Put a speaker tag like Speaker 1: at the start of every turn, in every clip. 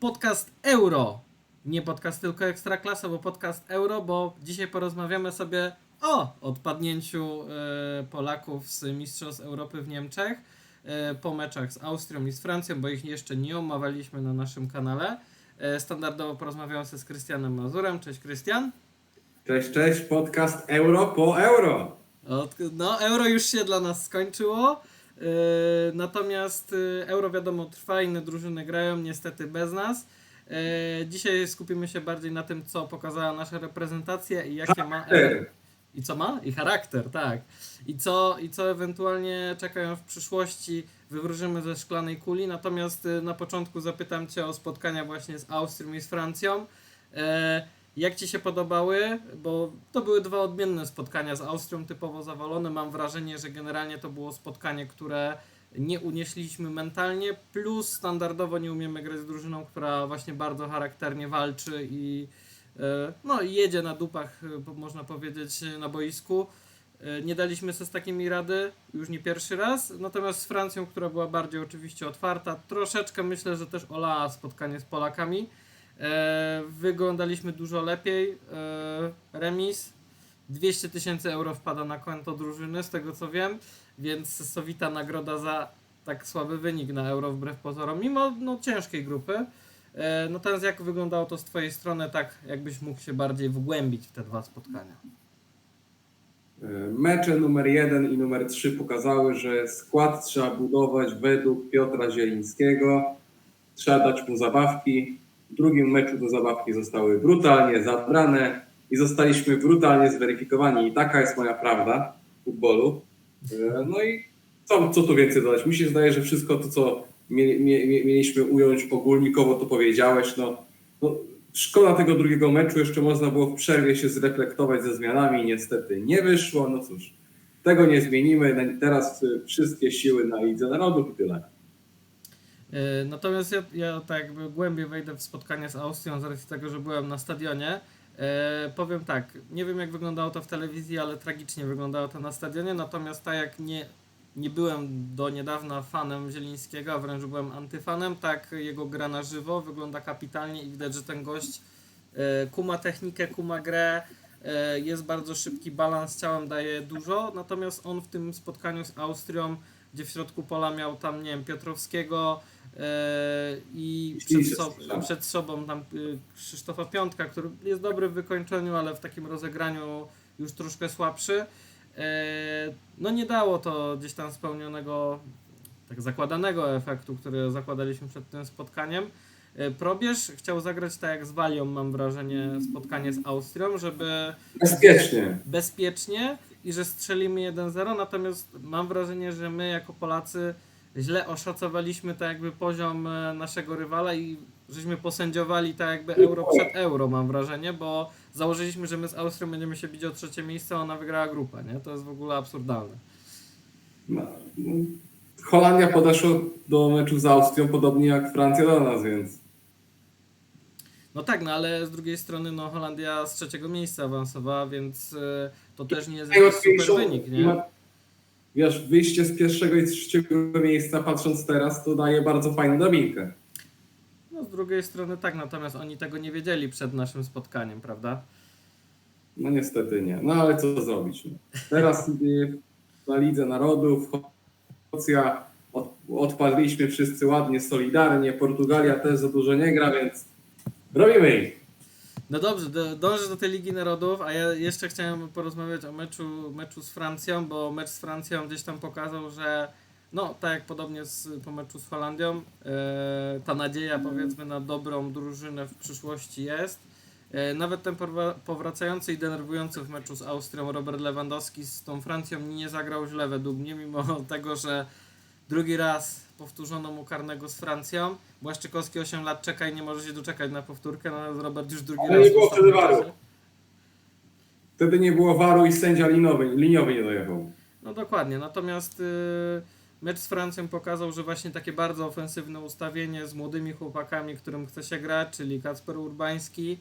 Speaker 1: podcast Euro. Nie podcast tylko Ekstraklasa, bo podcast Euro, bo dzisiaj porozmawiamy sobie o odpadnięciu e, Polaków z Mistrzostw Europy w Niemczech e, po meczach z Austrią i z Francją, bo ich jeszcze nie omawialiśmy na naszym kanale. E, standardowo porozmawiałem sobie z Krystianem Mazurem. Cześć Krystian.
Speaker 2: Cześć, cześć, podcast Euro po Euro.
Speaker 1: Od, no, euro już się dla nas skończyło. Yy, natomiast yy, euro wiadomo trwa, inne drużyny grają niestety bez nas. Yy, dzisiaj skupimy się bardziej na tym, co pokazała nasza reprezentacja i jakie ma. I co ma? I charakter, tak. I co, I co ewentualnie czekają w przyszłości, wywróżymy ze szklanej kuli. Natomiast y, na początku zapytam Cię o spotkania właśnie z Austrią i z Francją. E, jak Ci się podobały? Bo to były dwa odmienne spotkania z Austrią, typowo zawalone. Mam wrażenie, że generalnie to było spotkanie, które nie unieśliśmy mentalnie, plus standardowo nie umiemy grać z drużyną, która właśnie bardzo charakternie walczy i e, no, jedzie na dupach, e, można powiedzieć, na boisku. E, Nie daliśmy sobie z takimi rady, już nie pierwszy raz. Natomiast z Francją, która była bardziej oczywiście otwarta, troszeczkę myślę, że też olała spotkanie z Polakami. E, wyglądaliśmy dużo lepiej. E, remis. 200 tysięcy euro wpada na konto drużyny, z tego co wiem, więc sowita nagroda za tak słaby wynik na euro wbrew pozorom, mimo no, ciężkiej grupy. E, no teraz jak wyglądało to z Twojej strony, tak jakbyś mógł się bardziej wgłębić w te dwa spotkania?
Speaker 2: Mecze numer 1 i numer 3 pokazały, że skład trzeba budować według Piotra Zielińskiego. Trzeba dać mu zabawki. W drugim meczu te zabawki zostały brutalnie zabrane i zostaliśmy brutalnie zweryfikowani. I taka jest moja prawda w futbolu. E, No i co, co tu więcej dodać? Mi się zdaje, że wszystko to, co mie, mie, mie- mieliśmy ująć ogólnikowo, to powiedziałeś. No, no, szkoda tego drugiego meczu, jeszcze można było w przerwie się zreflektować ze zmianami, niestety nie wyszło. No cóż, tego nie zmienimy. Teraz y, wszystkie siły na Lidze Narodów i tyle.
Speaker 1: E, Natomiast ja, ja tak jakby głębiej wejdę w spotkanie z Austrią z racji tego, że byłem na stadionie. E, powiem tak, nie wiem jak wyglądało to w telewizji, ale tragicznie wyglądało to na stadionie. Natomiast tak jak nie, nie byłem do niedawna fanem Zielińskiego, a wręcz byłem antyfanem, tak jego gra na żywo wygląda kapitalnie i widać, że ten gość e, kuma technikę, kuma grę, e, jest bardzo szybki, balans ciałem daje dużo, natomiast on w tym spotkaniu z Austrią, gdzie w środku pola miał tam, nie wiem, Piotrowskiego i przed, so, przed sobą tam y, Krzysztofa Piątka, który jest dobry w wykończeniu, ale w takim rozegraniu już troszkę słabszy. E, No nie dało to gdzieś tam spełnionego, tak zakładanego efektu, który zakładaliśmy przed tym spotkaniem. E, Probierz chciał zagrać tak jak z Walią, mam wrażenie, spotkanie z Austrią, żeby
Speaker 2: Bezpiecznie.
Speaker 1: bezpiecznie i że strzelimy 1-0, natomiast mam wrażenie, że my jako Polacy źle oszacowaliśmy tak jakby poziom e, naszego rywala i żeśmy posędziowali tak jakby euro przed euro, mam wrażenie, bo założyliśmy, że my z Austrią będziemy się bić o trzecie miejsce, a ona wygrała grupę, nie? To jest w ogóle absurdalne.
Speaker 2: No, no, Holandia podeszła do meczu z Austrią podobnie jak Francja do nas, więc
Speaker 1: No tak, no ale z drugiej strony no Holandia z trzeciego miejsca awansowała, więc e, to też nie jest jakiś super wynik, nie?
Speaker 2: Wiesz, wyjście z pierwszego i trzeciego miejsca, patrząc teraz, to daje bardzo fajną drabinkę.
Speaker 1: No z drugiej strony tak, natomiast oni tego nie wiedzieli przed naszym spotkaniem, prawda?
Speaker 2: No niestety nie. No ale co zrobić? No. Teraz y, na Lidze Narodów Chorwacja od, odpadliśmy wszyscy ładnie, solidarnie. Portugalia też za dużo nie gra, więc robimy ich.
Speaker 1: No dobrze, do, dążę do tej Ligi Narodów, a ja jeszcze chciałem porozmawiać o meczu, meczu z Francją, bo mecz z Francją gdzieś tam pokazał, że no tak jak podobnie z, po meczu z Holandią, e, ta nadzieja powiedzmy na dobrą drużynę w przyszłości jest. E, nawet ten powracający i denerwujący w meczu z Austrią Robert Lewandowski z tą Francją nie zagrał źle według mnie, mimo tego, że drugi raz powtórzono mu karnego z Francją. Błaszczykowski 8 lat czeka i nie może się doczekać na powtórkę, no Robert już drugi
Speaker 2: Ale
Speaker 1: raz.
Speaker 2: nie było wtedy waru. Wtedy nie było waru i sędzia linowy, liniowy nie dojechał.
Speaker 1: No dokładnie, natomiast y, mecz z Francją pokazał, że właśnie takie bardzo ofensywne ustawienie z młodymi chłopakami, którym chce się grać, czyli Kacper Urbański,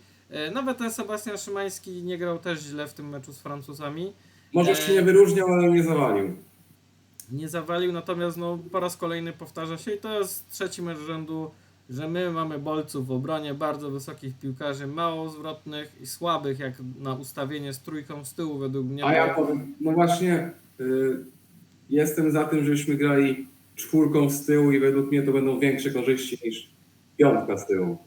Speaker 1: y, nawet ten Sebastian Szymański nie grał też źle w tym meczu z Francuzami.
Speaker 2: Może się nie wyróżniał, ale nie zawalił.
Speaker 1: Nie zawalił, natomiast no, po raz kolejny powtarza się i to jest trzeci mecz rzędu że my mamy bolców w obronie, bardzo wysokich piłkarzy, mało zwrotnych i słabych jak na ustawienie z trójką z tyłu według mnie.
Speaker 2: A ja powiem, no właśnie, y, jestem za tym, żebyśmy grali czwórką z tyłu i według mnie to będą większe korzyści niż piątka z tyłu.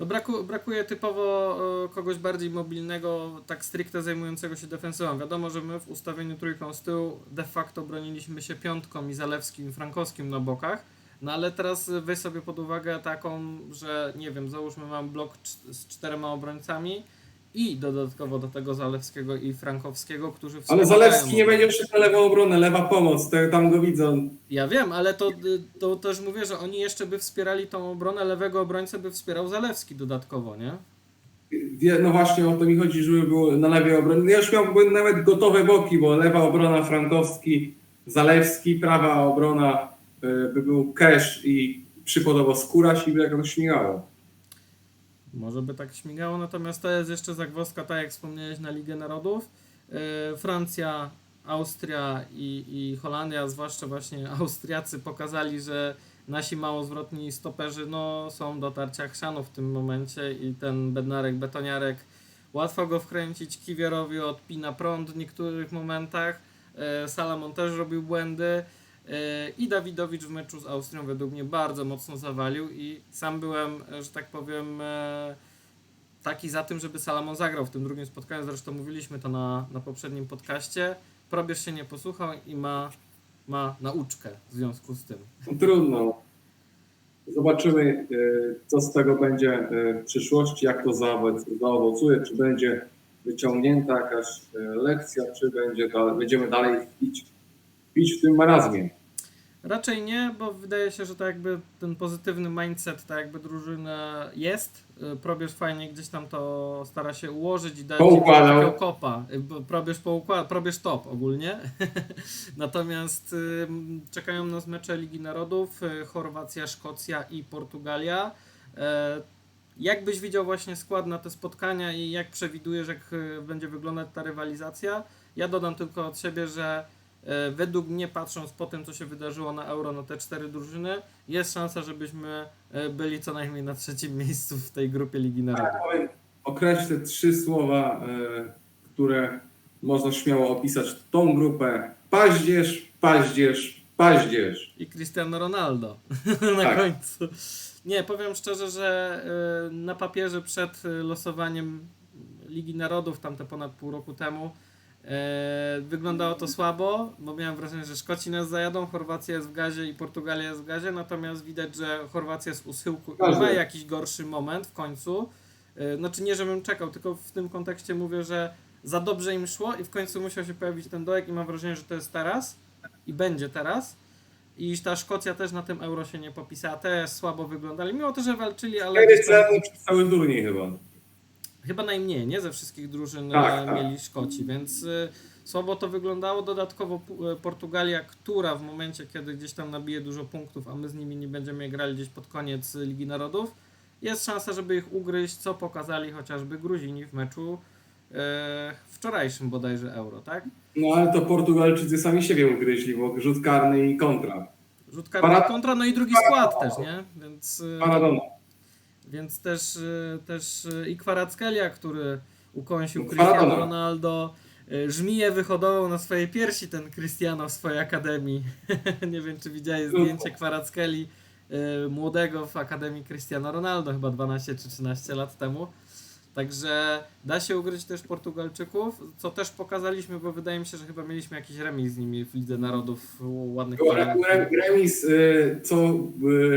Speaker 1: No braku, brakuje typowo e, kogoś bardziej mobilnego, tak stricte zajmującego się defensywą. Wiadomo, że my w ustawieniu trójką z tyłu de facto broniliśmy się piątką i Zalewskim Frankowskim na bokach. No ale teraz weź sobie pod uwagę taką, że nie wiem, załóżmy mam blok z czterema obrońcami i dodatkowo do tego Zalewskiego i Frankowskiego, którzy
Speaker 2: Ale Zalewski nie będzie szedł na lewą obronę, lewa pomoc, te- tam go widzą.
Speaker 1: Ja wiem, ale to, to też mówię, że oni jeszcze by wspierali tą obronę, lewego obrońcę by wspierał Zalewski dodatkowo, nie?
Speaker 2: No właśnie o to mi chodzi, żeby było na lewej obronie. Ja już miałbym nawet gotowe boki, bo lewa obrona Frankowski, Zalewski, prawa obrona y, by był Cash i przykładowo Skóraś i by jakoś śmigało.
Speaker 1: Może by tak śmigało, natomiast to jest jeszcze zagwozdka, tak jak wspomniałeś, na Ligę Narodów. Yy, Francja, Austria i, i Holandia, zwłaszcza właśnie Austriacy, pokazali, że nasi mało zwrotni stoperzy no, są do tarcia chrzanu w tym momencie i ten bednarek, betoniarek, łatwo go wkręcić. Kiwierowi odpina prąd w niektórych momentach. Yy, Salamon też robił błędy. Yy, I Dawidowicz w meczu z Austrią według mnie bardzo mocno zawalił i sam byłem, e, że tak powiem, e, taki za tym, żeby Salamon zagrał w tym drugim spotkaniu. Zresztą mówiliśmy to na, na poprzednim podcaście. Probierz się nie posłuchał i ma, ma nauczkę w związku z tym.
Speaker 2: No, trudno. Zobaczymy, co z tego będzie w przyszłości, jak to zaowoc- zaowocuje, czy będzie wyciągnięta jakaś lekcja, czy będzie będziemy dalej pić, pić w tym marazmie.
Speaker 1: Raczej nie, bo wydaje się, że tak jakby ten pozytywny mindset, tak jakby drużyna jest. Y, Probierz fajnie gdzieś tam to stara się ułożyć i dać takiego kopa. Y, Probierz, poukład, probierz top ogólnie. Natomiast y, czekają nas mecze Ligi Narodów, Chorwacja, Szkocja i Portugalia. Jak byś widział właśnie skład na te spotkania i jak przewidujesz, jak będzie wyglądać ta rywalizacja? Ja dodam tylko od siebie, że według mnie, patrząc po tym, co się wydarzyło na Euro, na te cztery drużyny, jest szansa, żebyśmy e, byli co najmniej na trzecim miejscu w tej grupie Ligi Narodów.
Speaker 2: Tak, określę trzy słowa, y, które można śmiało opisać tą grupę. Paździerz, paździerz, paździerz.
Speaker 1: I Cristiano Ronaldo na
Speaker 2: Tak.
Speaker 1: końcu. Nie, powiem szczerze, że e, na papierze przed e, losowaniem Ligi Narodów, tamte ponad pół roku temu, e, wyglądało to słabo, bo miałem wrażenie, że Szkoci nas zajadą, Chorwacja jest w gazie i Portugalia jest w gazie, natomiast widać, że Chorwacja jest u schyłku i ma jakiś gorszy moment w końcu. E, Znaczy nie, żebym czekał, tylko w tym kontekście mówię, że za dobrze im szło i w końcu musiał się pojawić ten dołek i mam wrażenie, że to jest teraz i będzie teraz. I ta Szkocja też na tym euro się nie popisała, też słabo wyglądali, mimo to, że walczyli, ale
Speaker 2: Cztery celne przez cały turniej chyba.
Speaker 1: Chyba najmniej, nie? Ze wszystkich drużyn
Speaker 2: Tak,
Speaker 1: e,
Speaker 2: tak.
Speaker 1: mieli Szkoci, więc y, słabo to wyglądało. Dodatkowo e, Portugalia, która w momencie, kiedy gdzieś tam nabije dużo punktów, a my z nimi nie będziemy grali gdzieś pod koniec Ligi Narodów, jest szansa, żeby ich ugryźć, co pokazali chociażby Gruzini w meczu e, wczorajszym bodajże euro, tak?
Speaker 2: No ale to Portugalczycy sami siebie ugryźli, bo rzut karny i kontra.
Speaker 1: Rzut karny
Speaker 2: Para-
Speaker 1: kontra, no i drugi skład też, nie? Więc,
Speaker 2: Maradona.
Speaker 1: Więc też, y, też y, i Kwarackelia, który ukąsił
Speaker 2: No,
Speaker 1: Cristiano. Ronaldo, y, żmiję wyhodował na swojej piersi ten Cristiano w swojej akademii. Nie wiem, czy widziałeś zdjęcie Kwarackeli y, młodego w akademii Cristiano Ronaldo, chyba 12 czy 13 lat temu. Także da się ugryźć też Portugalczyków, co też pokazaliśmy, bo wydaje mi się, że chyba mieliśmy jakiś remis z nimi w Lidze Narodów ładnych
Speaker 2: remis, co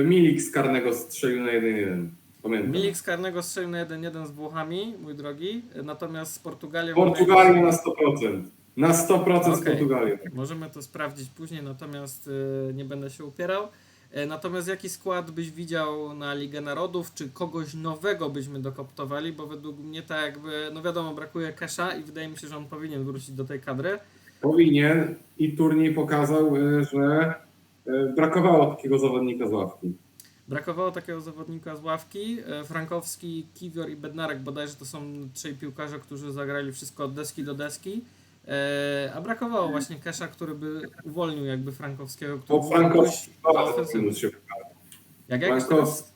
Speaker 2: Milik z karnego strzelił na 1-1. Pamiętam.
Speaker 1: Milik z karnego strzelił na 1-1 z Włochami, mój drogi, natomiast z Portugalią...
Speaker 2: Portugalię na 100%. Na 100% z
Speaker 1: Okej.
Speaker 2: Portugalią.
Speaker 1: Możemy to sprawdzić później, natomiast y, nie będę się upierał. E, Natomiast jaki skład byś widział na Ligę Narodów, czy kogoś nowego byśmy dokoptowali, bo według mnie tak jakby, no wiadomo, brakuje Kesha i wydaje mi się, że on powinien wrócić do tej kadry.
Speaker 2: Powinien i turniej pokazał, y, że brakowało takiego zawodnika z ławki.
Speaker 1: Brakowało takiego zawodnika z ławki. E, Frankowski, Kiwior i Bednarek bodajże to są trzej piłkarze, którzy zagrali wszystko od deski do deski. E, A brakowało właśnie Kesha, który by uwolnił jakby Frankowskiego, który pójść
Speaker 2: Frankowski bardzo się
Speaker 1: Jak, jak?
Speaker 2: Frankowski,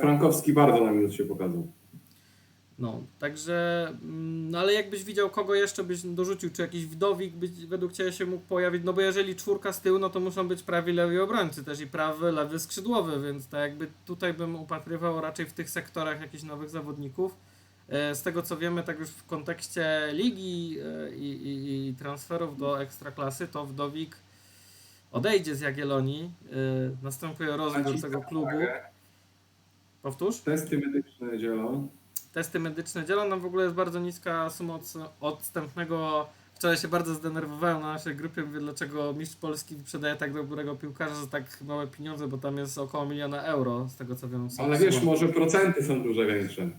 Speaker 2: Frankowski bardzo na minus się pokazał.
Speaker 1: No, także, mm, no ale jakbyś widział, kogo jeszcze byś dorzucił, czy jakiś wdowik byś według Ciebie się mógł pojawić, no bo jeżeli czwórka z tyłu, no to muszą być prawi lewi obrońcy też i prawy, lewy skrzydłowy, więc tak jakby tutaj bym upatrywał raczej w tych sektorach jakichś nowych zawodników. E, Z tego co wiemy, tak już w kontekście ligi e, i, i, i transferów do ekstraklasy, to wdowik odejdzie z Jagiellonii, e, następuje rozwój tego klubu. Powtórz?
Speaker 2: Testy medyczne dzielą.
Speaker 1: Testy medyczne dzielą. Nam w ogóle jest bardzo niska suma od, odstępnego. Wczoraj się bardzo zdenerwowałem na naszej grupie, mówię, dlaczego mistrz Polski wyprzedaje tak dobrego piłkarza za tak małe pieniądze, bo tam jest około miliona euro, z tego co wiem.
Speaker 2: Ale wiesz, może procenty są dużo większe.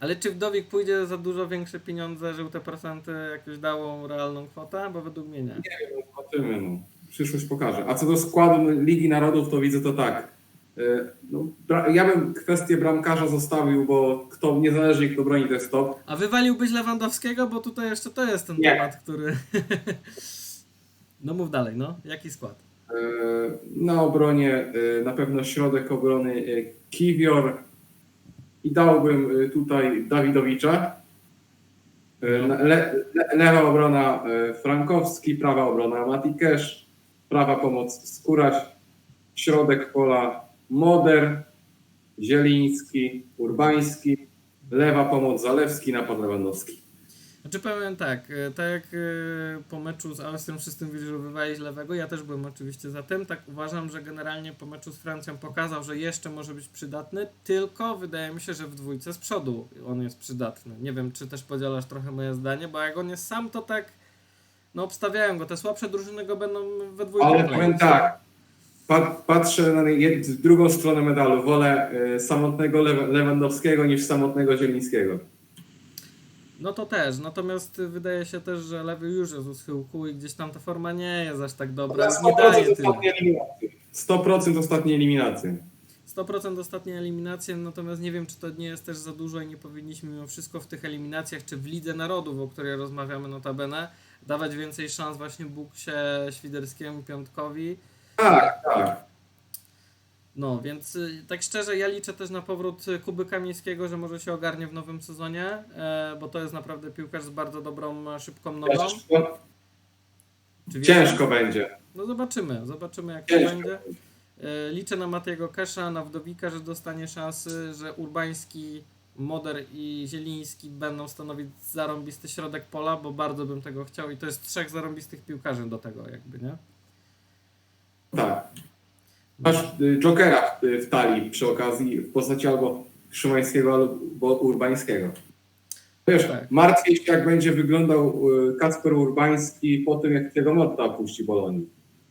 Speaker 1: Ale czy Wdowik pójdzie za dużo większe pieniądze, żeby te procenty jakoś dało realną kwotę? Bo według mnie nie.
Speaker 2: Nie wiem, zobaczymy. No. Przyszłość pokaże. A co do składu Ligi Narodów, to widzę to tak. E, No, ja bym kwestię bramkarza zostawił, bo kto, niezależnie kto broni, to jest top.
Speaker 1: A wywaliłbyś Lewandowskiego, bo tutaj jeszcze to jest ten
Speaker 2: Nie.
Speaker 1: temat, który... no mów dalej, no. Jaki skład?
Speaker 2: E, Na obronie e, na pewno środek obrony Kiwior i dałbym tutaj Dawidowicza. Na- Le, le, lewa obrona Frankowski, prawa obrona Matikesz, prawa pomoc Skóraś, środek pola Moder, Zieliński, Urbański, lewa pomoc Zalewski, napad Lewandowski.
Speaker 1: Znaczy powiem tak, e, tak jak e, po meczu z Austrią wszyscy mówili, że wywalić lewego, ja też byłem oczywiście za tym, tak uważam, że generalnie po meczu z Francją pokazał, że jeszcze może być przydatny, tylko wydaje mi się, że w dwójce z przodu on jest przydatny. Nie wiem, czy też podzielasz trochę moje zdanie, bo jak on jest sam, to tak, no obstawiają go, te słabsze drużyny go będą we dwójkę
Speaker 2: Ale powiem tak, patrzę na drugą stronę medalu. Wolę e, samotnego Lew, Lewandowskiego niż samotnego Zielińskiego.
Speaker 1: No to też, natomiast wydaje się też, że lewy już jest u schyłku i gdzieś tam ta forma nie jest aż tak dobra, nie
Speaker 2: 100%
Speaker 1: daje tyle.
Speaker 2: ostatniej eliminacji. 100% ostatniej eliminacji.
Speaker 1: 100% ostatnie eliminacje, natomiast nie wiem, czy to nie jest też za dużo i nie powinniśmy mimo wszystko w tych eliminacjach, czy w Lidze Narodów, o której rozmawiamy notabene, dawać więcej szans właśnie Buksie, Świderskiemu, Piątkowi.
Speaker 2: Tak, tak.
Speaker 1: No, więc y, tak szczerze, ja liczę też na powrót y, Kuby Kamińskiego, że może się ogarnie w nowym sezonie, e, bo to jest naprawdę piłkarz z bardzo dobrą, e, szybką nogą.
Speaker 2: Ciężko, ciężko będzie.
Speaker 1: No zobaczymy, zobaczymy jak to
Speaker 2: Ciężko.
Speaker 1: będzie. E, Liczę na Matego Kesza, na Wdowika, że dostanie szansy, że Urbański, Moder i Zieliński będą stanowić zarąbisty środek pola, bo bardzo bym tego chciał i to jest trzech zarąbistych piłkarzy do tego jakby, nie?
Speaker 2: Tak. Masz y, Jokera w talii przy okazji w postaci albo Szymańskiego, albo Urbańskiego. Wiesz,
Speaker 1: Tak.
Speaker 2: martwię się, jak będzie wyglądał y, Kacper Urbański po tym, jak Thiago Motta opuści Bolonię.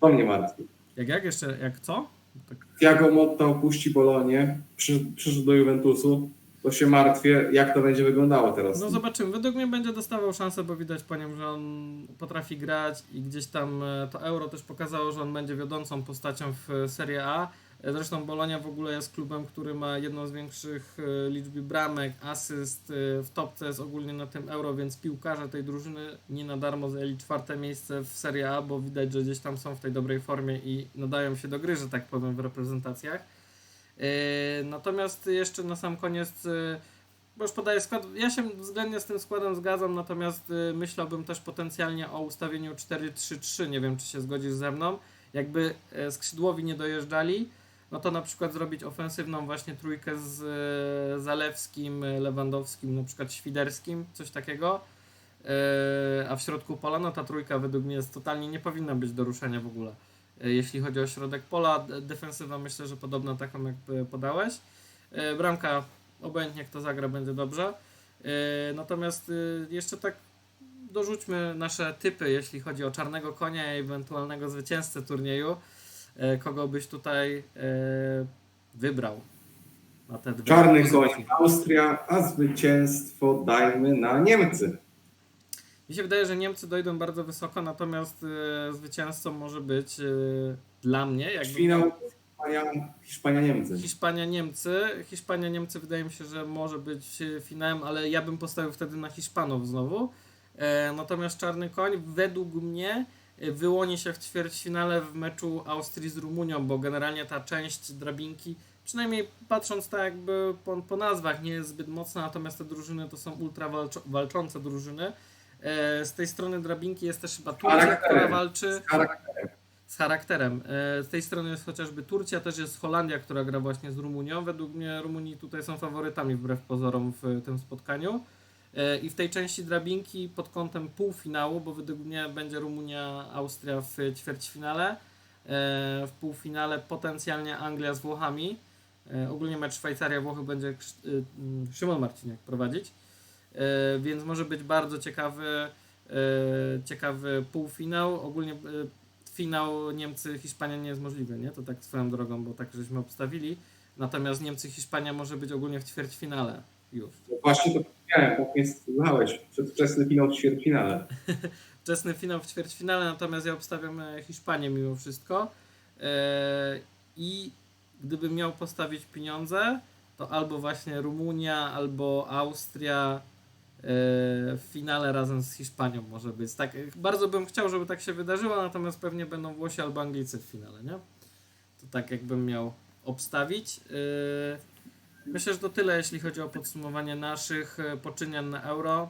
Speaker 2: To mnie martwi.
Speaker 1: Jak, jak jeszcze, jak co? Tak,
Speaker 2: Thiago Motta opuści Bolonię, przy, przyszedł do Juventusu, to się martwię, jak to będzie wyglądało teraz.
Speaker 1: no zobaczymy. Według mnie będzie dostawał szansę, bo widać po nim, że on potrafi grać i gdzieś tam e, to Euro też pokazało, że on będzie wiodącą postacią w e, Serie A. E, Zresztą Bolonia w ogóle jest klubem, który ma jedną z większych liczby bramek, asyst, w topce jest ogólnie na tym Euro, więc piłkarze tej drużyny nie na darmo zajęli czwarte miejsce w Serie A, bo widać, że gdzieś tam są w tej dobrej formie i nadają się do gry, że tak powiem, w reprezentacjach. E, Natomiast jeszcze na sam koniec, e, bo już podaję skład, ja się względnie z tym składem zgadzam, natomiast e, myślałbym też potencjalnie o ustawieniu 4-3-3, nie wiem czy się zgodzisz ze mną. Jakby e, skrzydłowi nie dojeżdżali, no to na przykład zrobić ofensywną właśnie trójkę z e, Zalewskim, e, Lewandowskim, na przykład Świderskim, coś takiego. A w środku pola, no ta trójka według mnie jest totalnie nie powinna być do ruszenia w ogóle. E, Jeśli chodzi o środek pola, defensywa myślę, że podobna taką jak podałeś. E, Bramka, obojętnie kto zagra, będzie dobrze. E, Natomiast jeszcze tak dorzućmy nasze typy, jeśli chodzi o czarnego konia i ewentualnego zwycięzcę turnieju. Kogo byś tutaj wybrał na te dwie
Speaker 2: Czarny koń Austria, a zwycięstwo dajmy na Niemcy.
Speaker 1: Mi się wydaje, że Niemcy dojdą bardzo wysoko, natomiast e, zwycięzcą może być e, dla mnie jakby
Speaker 2: Finał Hiszpania, Hiszpania-Niemcy.
Speaker 1: Hiszpania-Niemcy. Hiszpania-Niemcy wydaje mi się, że może być e, finałem, ale ja bym postawił wtedy na Hiszpanów znowu. E, natomiast Czarny Koń według mnie y, wyłoni się w ćwierćfinale w meczu Austrii z Rumunią, bo generalnie ta część drabinki, przynajmniej patrząc tak jakby po, po nazwach, nie jest zbyt mocna, natomiast te drużyny to są ultra walczo, walczące drużyny. E, Z tej strony drabinki jest też chyba Turcja, która walczy
Speaker 2: Charakterem.
Speaker 1: z charakterem. E, Z tej strony jest chociażby Turcja, też jest Holandia, która gra właśnie z Rumunią. Według mnie Rumuni tutaj są faworytami wbrew pozorom w tym spotkaniu. E, I w tej części drabinki pod kątem półfinału, bo według mnie będzie Rumunia, Austria w ćwierćfinale. W półfinale potencjalnie Anglia z Włochami. Ogólnie mecz Szwajcaria-Włochy będzie mm, Szymon Marciniak prowadzić. E, Więc może być bardzo ciekawy, e, ciekawy półfinał. Ogólnie e, finał Niemcy-Hiszpania nie jest możliwy, nie? To tak swoją drogą, bo tak żeśmy obstawili. Natomiast Niemcy-Hiszpania może być ogólnie w ćwierćfinale już.
Speaker 2: No Właśnie to powiedziałem, tak mnie słuchałeś. Przedwczesny finał w ćwierćfinale.
Speaker 1: Wczesny finał w ćwierćfinale, natomiast ja obstawiam Hiszpanię mimo wszystko. I gdybym miał postawić pieniądze, to albo właśnie Rumunia, albo Austria w finale razem z Hiszpanią może być. Tak, e, bardzo bym chciał, żeby tak się wydarzyło, natomiast pewnie będą Włosi albo Anglicy w finale, nie? To tak jakbym miał obstawić. E, Myślę, że to tyle, jeśli chodzi o podsumowanie naszych e, poczynian na euro.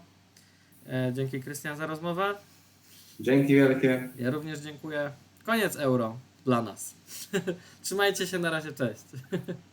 Speaker 1: E, Dzięki Krystian za rozmowę.
Speaker 2: Dzięki wielkie.
Speaker 1: Ja również dziękuję. Koniec euro dla nas. Trzymajcie się na razie, cześć.